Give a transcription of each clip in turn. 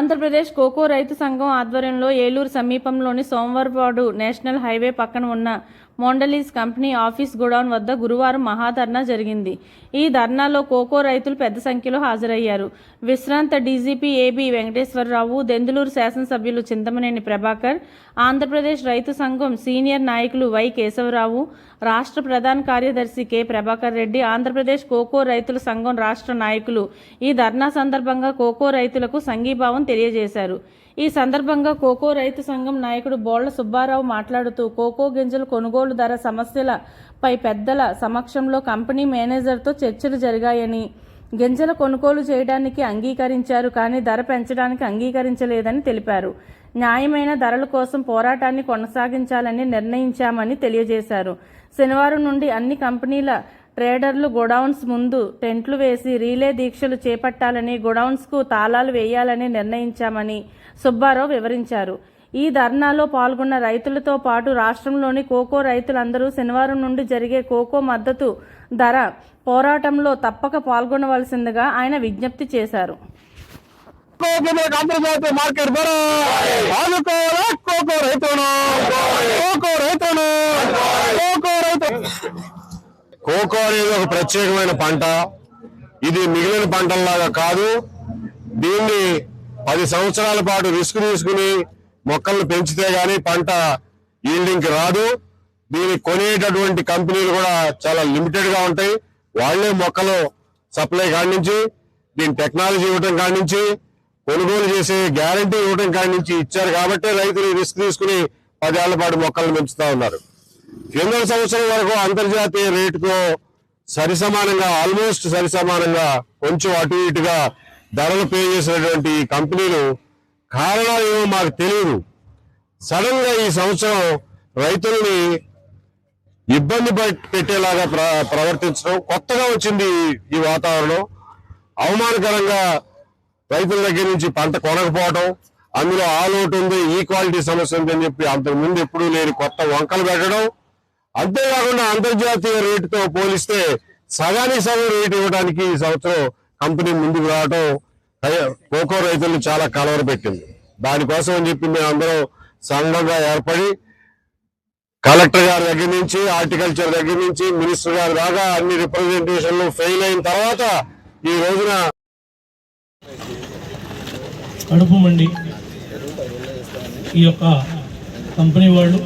Andhra Pradesh cocoa రైతు సంఘం ఆధ్వర్యంలో ఏలూరు సమీపంలోని సోమవారపాడు నేషనల్ హైవే పక్కన ఉన్న మోండలీస్ కంపెనీ ఆఫీస్ గోడౌన్ వద్ద గురువారం మహాధర్నా జరిగింది. ఈ ధర్నాలో కోకో రైతులు పెద్ద సంఖ్యలో హాజరయ్యారు. విశ్రాంత డీజీపీ ఏబి వెంకటేశ్వరరావు దెందులూరు శాసనసభ్యులు చింతమనేని ప్రభాకర్ ఆంధ్రప్రదేశ్ రైతు సంఘం సీనియర్ నాయకులు వై కేశవరావు రాష్ట్ర ప్రధాన కార్యదర్శి కె ప్రభాకర్ రెడ్డి ఆంధ్రప్రదేశ్ కోకో రైతుల సంఘం రాష్ట్ర నాయకులు. ఈ ధర్నా సందర్భంగా కోకో రైతులకు సంఘీభావం తెలియజేశారు. ఈ సందర్భంగా కోకో రైతు సంఘం నాయకుడు బోళ్ళ సుబ్బారావు మాట్లాడుతూ కోకో గింజల కొనుగోలు ధర సమస్యలపై పెద్దల సమక్షంలో కంపెనీ మేనేజర్తో చర్చలు జరిగాయని గింజల కొనుగోలు చేయడానికి అంగీకరించారు కానీ ధర పెంచడానికి అంగీకరించలేదని తెలిపారు. న్యాయమైన ధరల కోసం పోరాటాన్ని కొనసాగించాలని నిర్ణయించామని తెలియజేశారు. శనివారం నుండి అన్ని కంపెనీల ట్రేడర్లు గోడౌన్స్ ముందు టెంట్లు వేసి రీలే దీక్షలు చేపట్టాలని గోడౌన్స్కు తాళాలు వేయాలని నిర్ణయించామని సుబ్బారావు వివరించారు. ఈ ధర్నాలో పాల్గొన్న రైతులతో పాటు రాష్ట్రంలోని కోకో రైతులందరూ శనివారం నుండి జరిగే కోకో మద్దతు ధర పోరాటంలో తప్పక పాల్గొనవలసిందిగా ఆయన విజ్ఞప్తి చేశారు. మార్కెట్ కోకో కోకో రైతులను. కోకో రైతు కోకో అనేది ఒక ప్రత్యేకమైన పంట. ఇది మిగిలిన పంటల్లాగా కాదు. దీన్ని పది సంవత్సరాల పాటు రిస్క్ తీసుకుని మొక్కలను పెంచితే గానీ పంట ఈల్డింగ్ రాదు. దీన్ని కొనేటటువంటి కంపెనీలు కూడా చాలా లిమిటెడ్గా ఉంటాయి. వాళ్ళే మొక్కలు సప్లై కానించి దీని టెక్నాలజీ ఇవ్వటం కానించి కొనుగోలు చేసే గ్యారంటీ ఇవ్వటం కానించి ఇచ్చారు కాబట్టి రైతులు రిస్క్ తీసుకుని పదేళ్ళ పాటు మొక్కలను పెంచుతా ఉన్నారు. కింద సంవత్సరం వరకు అంతర్జాతీయ రేటుకు సరిసమానంగా ఆల్మోస్ట్ సరి సమానంగా కొంచెం అటు ఇటుగా ధరలు పే చేసినటువంటి కంపెనీలు కారణాలు ఏమో మాకు తెలియదు. సడన్గా ఈ సంవత్సరం రైతుల్ని ఇబ్బంది పెట్టేలాగా ప్ర ప్రవర్తించడం కొత్తగా వచ్చింది ఈ- వాతావరణం. అవమానకరంగా రైతుల దగ్గర నుంచి పంట కొనకపోవడం అందులో ఆ ఉంది ఈ క్వాలిటీ సమస్య ఉంది అని చెప్పి అంతకు ముందు ఎప్పుడూ లేని కొత్త వంకలు పెట్టడం. అంతేకాకుండా అంతర్జాతీయ రేటుతో పోలిస్తే సగానికి సగం రేటు ఇవ్వడానికి ఈ సంవత్సరం కంపెనీ ముందుకు రావడం కోకో రైతులను చాలా కలవరపెట్టింది దానికోసం అని చెప్పి మేము అందరం సంఘంగా ఏర్పడి కలెక్టర్ గారి దగ్గర నుంచి హార్టికల్చర్ దగ్గర నుంచి మినిస్టర్ గారి దాకా అన్ని రిప్రజెంటేషన్లు ఫెయిల్ అయిన తర్వాత ఈ రోజున కడుపు మండి ఈ యొక్క కంపెనీ వాళ్ళు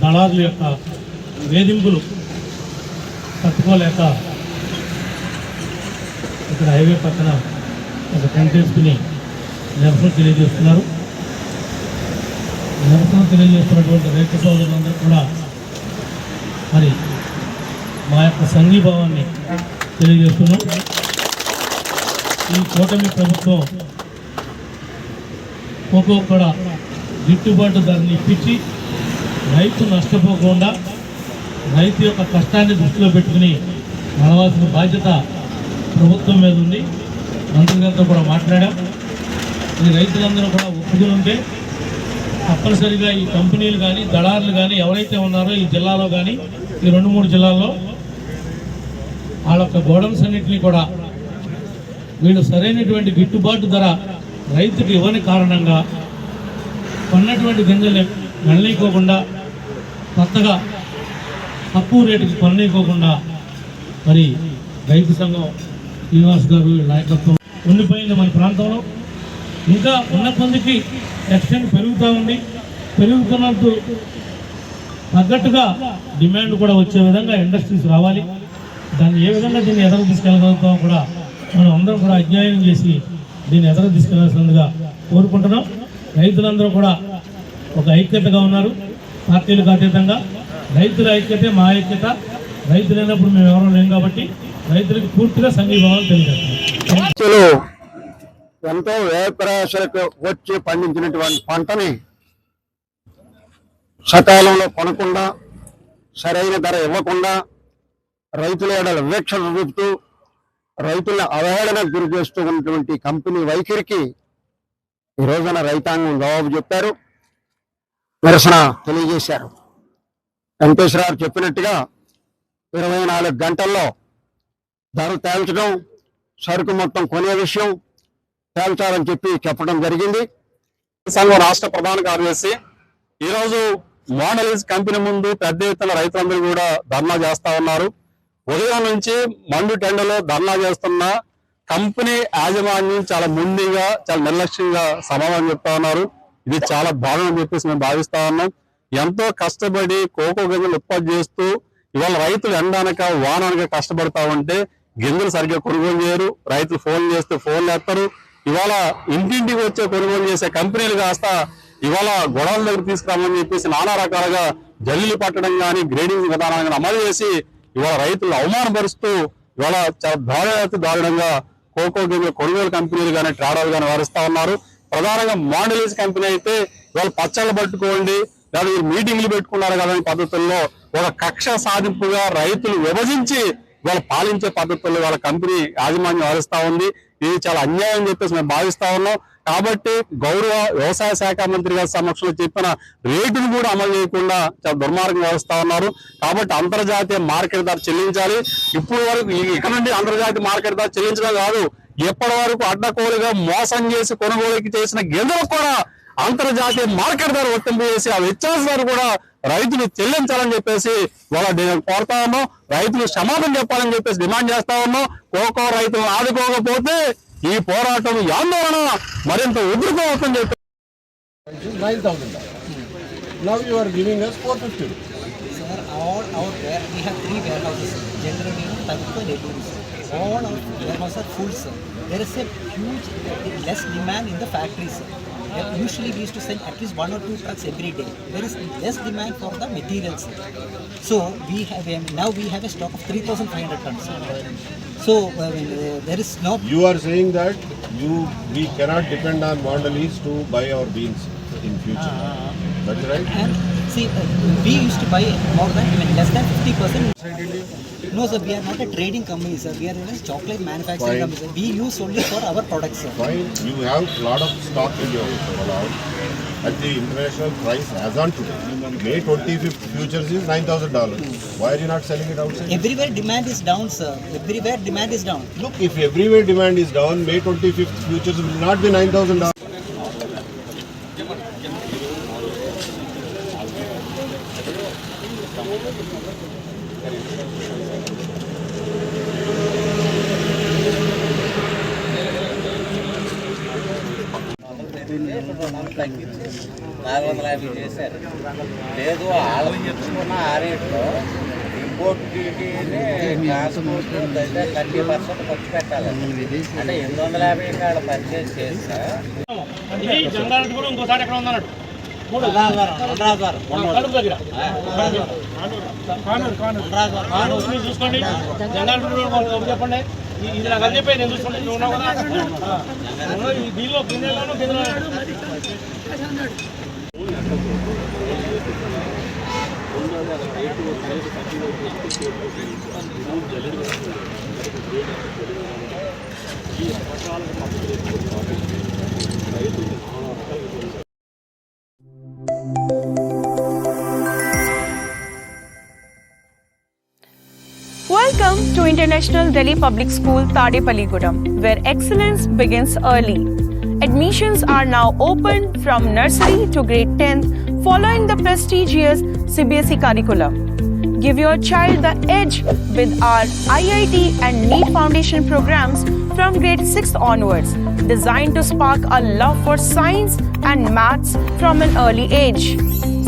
దళారుల యొక్క వేధింపులు తట్టుకోలేక ఇక్కడ హైవే పక్కన ఒక టెంట్ వేసుకుని నిరసన తెలియజేస్తున్నారు. నిరసన తెలియజేస్తున్నటువంటి రైతు సోదరులందరూ కూడా మరి మా యొక్క సంఘీభావాన్ని తెలియజేస్తున్నాం. ఈ కూటమి ప్రభుత్వం కోకో కూడా గిట్టుబాటు ధరని ఇప్పించి రైతు నష్టపోకుండా రైతు యొక్క కష్టాన్ని దృష్టిలో పెట్టుకుని నడవాల్సిన బాధ్యత ప్రభుత్వం మీద ఉంది. మంత్రి గారితో కూడా మాట్లాడాం. ఇది రైతులందరూ కూడా ఒప్పుకుని ఉంటే తప్పనిసరిగా ఈ కంపెనీలు కానీ దళారులు కానీ ఎవరైతే ఉన్నారో ఈ జిల్లాలో కానీ ఈ రెండు మూడు జిల్లాల్లో వాళ్ళ యొక్క గోడౌన్స్ అన్నింటినీ కూడా వీళ్ళు సరైనటువంటి గిట్టుబాటు ధర రైతుకు ఇవ్వని కారణంగా కొన్నటువంటి గింజలు వెళ్ళనీయకోకుండా కొత్తగా తక్కువ రేటుకి కొననీయకోకుండా మరి రైతు సంఘం శ్రీనివాస్ గారు నాయకత్వం ఉండిపోయింది మన ప్రాంతంలో. ఇంకా ఉన్న పొందికి ఎక్స్టెంట్ పెరుగుతూ ఉంది. పెరుగుతున్నందు తగ్గట్టుగా డిమాండ్ కూడా వచ్చే విధంగా ఇండస్ట్రీస్ రావాలి. దాన్ని ఏ విధంగా దీన్ని ఎదరకు తీసుకెళ్ళగలుగుతామో కూడా మనం అందరం కూడా అధ్యయనం చేసి దీన్ని ఎదరకు తీసుకెళ్ళాల్సిందిగా కోరుకుంటున్నాం. రైతులందరూ కూడా ఒక ఐక్యతగా ఉన్నారు. పార్టీలకు అతీతంగా. రైతుల ఐక్యతే మా ఐక్యత. రైతులైనప్పుడు మేము ఎవరూ లేం కాబట్టి రైతులకు పూర్తిగా సంఘీభావాలు తెలియజేస్తారు ఎంతో వ్యయప్రయాసలకు వచ్చి పండించినటువంటి పంటని సకాలంలో కొనకుండా సరైన ధర ఇవ్వకుండా రైతుల ఎడల వీక్షణ చూపుతూ రైతుల అవహేళనకు గురి చేస్తూ ఉన్నటువంటి కంపెనీ వైఖరికి ఈ రోజున రైతాంగం జవాబు చెప్పారు నిరసన తెలియజేశారు. వెంకటేశ్వరరావు చెప్పినట్టుగా ఇరవై నాలుగు గంటల్లో ధర తేల్చడం సరుకు మొత్తం కొనే విషయం తేల్చాలని చెప్పి చెప్పడం జరిగింది. సంఘం రాష్ట్ర ప్రధాన కార్యదర్శి ఈరోజు మోడలిస్ కంపెనీ ముందు పెద్ద ఎత్తున రైతులందరూ కూడా ధర్నా చేస్తా ఉన్నారు. ఉదయం నుంచి మండు టెండలో ధర్నా చేస్తున్న కంపెనీ యాజమాన్యం చాలా ముందుగా చాలా నిర్లక్ష్యంగా సమాధానం చెప్తా ఉన్నారు. ఇది చాలా బాధ చెప్పేసి మేము భావిస్తా ఉన్నాం. ఎంతో కష్టపడి కోకో గింజలు ఉత్పత్తి చేస్తూ ఇవాళ రైతులు ఎండానక వానానక కష్టపడతా ఉంటే గింజలు సరిగ్గా కొనుగోలు చేయరు. రైతులు ఫోన్ చేస్తే ఫోన్లు చేస్తారు. ఇవాళ ఇంటింటికి వచ్చే కొనుగోలు చేసే కంపెనీలు కాస్త ఇవాళ గొడవల దగ్గర తీసుకురామని చెప్పేసి నానా రకాలుగా జల్లులు పట్టడం కానీ గ్రేడింగ్ విధానాన్ని అమలు చేసి ఇవాళ రైతులు అవమానపరుస్తూ ఇవాళ చాలా దారుణ దారుణంగా కోకో గింజల కొనుగోలు కంపెనీలు కానీ ట్రాడర్లు కానీ వారిస్తా ఉన్నారు. ప్రధానంగా మోడలీస్ కంపెనీ అయితే ఇవాళ పచ్చళ్ళు పట్టుకోండి లేదా మీరు మీటింగ్లు పెట్టుకున్నారు కదా పద్ధతుల్లో. ఒక కక్ష సాధింపుగా రైతులు విభజించి వాళ్ళు పాలించే పద్ధతుల్లో వాళ్ళ కంపెనీ యాజమాన్యం వ్యవహరిస్తా ఉంది. ఇది చాలా అన్యాయం అని చెప్పేసి మేము భావిస్తా ఉన్నాం. కాబట్టి గౌరవ వ్యవసాయ శాఖ మంత్రి గారి సమక్షంలో చెప్పిన రేటును కూడా అమలు చేయకుండా చాలా దుర్మార్గం వ్యవస్థ ఉన్నారు. కాబట్టి అంతర్జాతీయ మార్కెట్ ధర చెల్లించాలి. ఇప్పుడు వరకు ఇక్కడ నుండి అంతర్జాతీయ మార్కెట్ ధర చెల్లించడం కాదు. ఎప్పటి వరకు అడ్డకోలుగా మోసం చేసి కొనుగోలుకి చేసిన గింజలకు కూడా అంతర్జాతీయ మార్కెట్ ధర వర్తింపు చేసి ఆ వ్యత్యాస ధర కూడా రైతులు చెల్లించాలని చెప్పేసి వాళ్ళ నేను కోరుతా ఉన్నాం. రైతులు క్షమాపణ చెప్పాలని చెప్పేసి డిమాండ్ చేస్తా ఉన్నాం. కోకో రైతులు ఆదుకోకపోతే ఈ పోరాటం ఆందోళన మరింత ఉధృతం అవుతుందని చెప్పి All of them are food, sir. There is a huge less demand in the factories, sir. Uh, Usually we used to sell at least one or two trucks every day. There is less demand for the materials. So we have, now we have a stock of 3,500 tons. So uh, uh, there is no You are saying that you, we cannot depend on Mondelez to buy our beans in future. That's right? And see, uh, we used to buy more than even less than 50%. No, sir, we are not a trading company, sir. We are a chocolate manufacturing Fine. company, sir. We use only for our products, sir. Fine, you have lot of stock in your warehouse at the international price as on today. May twenty-fifth futures is nine thousand dollars. Why are you not selling it outside? Everywhere demand is down, sir. Everywhere demand is down. Look, if everywhere demand is down, May twenty-fifth futures will not be nine thousand dollars. నాలుగు వందల యాభై చేశారు లేదు వాళ్ళని చెప్పుకున్న ఆ రేట్లో import డ్యూటీని ట్రాన్స్పోర్ట్ అయితే థర్టీ పర్సెంట్ ఖర్చు పెట్టాలి అంటే ఎనిమిది వందల యాభై కాడ పర్చేస్ చేస్తే జంగారెడ్డి కూడా ఇంకోసారి ఎక్కడ ఉందన్నట్టు చూసుకోండి. చెప్పండి. ఈ- ఇది నాకు అది చెప్పి నేను చూసుకోండి. నువ్వు ఉన్నావు కదా? ఆ. నువ్వు ఈ దీనిలో గిన్నెలోను గిన్నెలో Welcome to International Delhi Public School Tadepalligudam, where excellence begins early. Admissions are now open from nursery to grade 10th following the prestigious CBSE curriculum. Give your child the edge with our IIT and NEET foundation programs from grade 6 onwards, designed to spark a love for science and maths from an early age.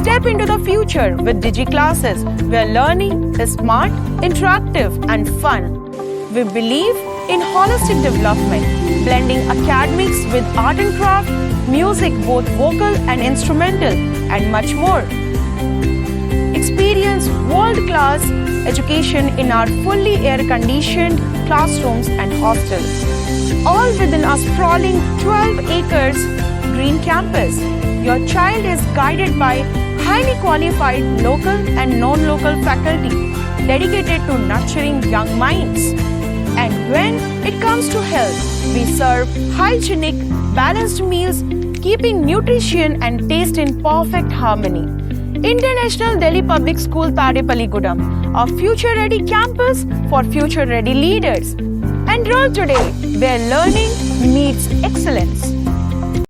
Step into the future with Digi classes where learning is smart, interactive, and fun. We believe in holistic development, blending academics with art and craft, music, both vocal and instrumental, and much more. Experience world class education in our fully air conditioned classrooms and hostels. All within our sprawling 12 acres green campus. Your child is guided by highly qualified local and non local faculty dedicated to nurturing young minds. And when it comes to health, we serve hygienic, balanced meals, keeping nutrition and taste in perfect harmony. International Delhi Public School Tadepalligudam, a future ready campus for future ready leaders. Enroll today where learning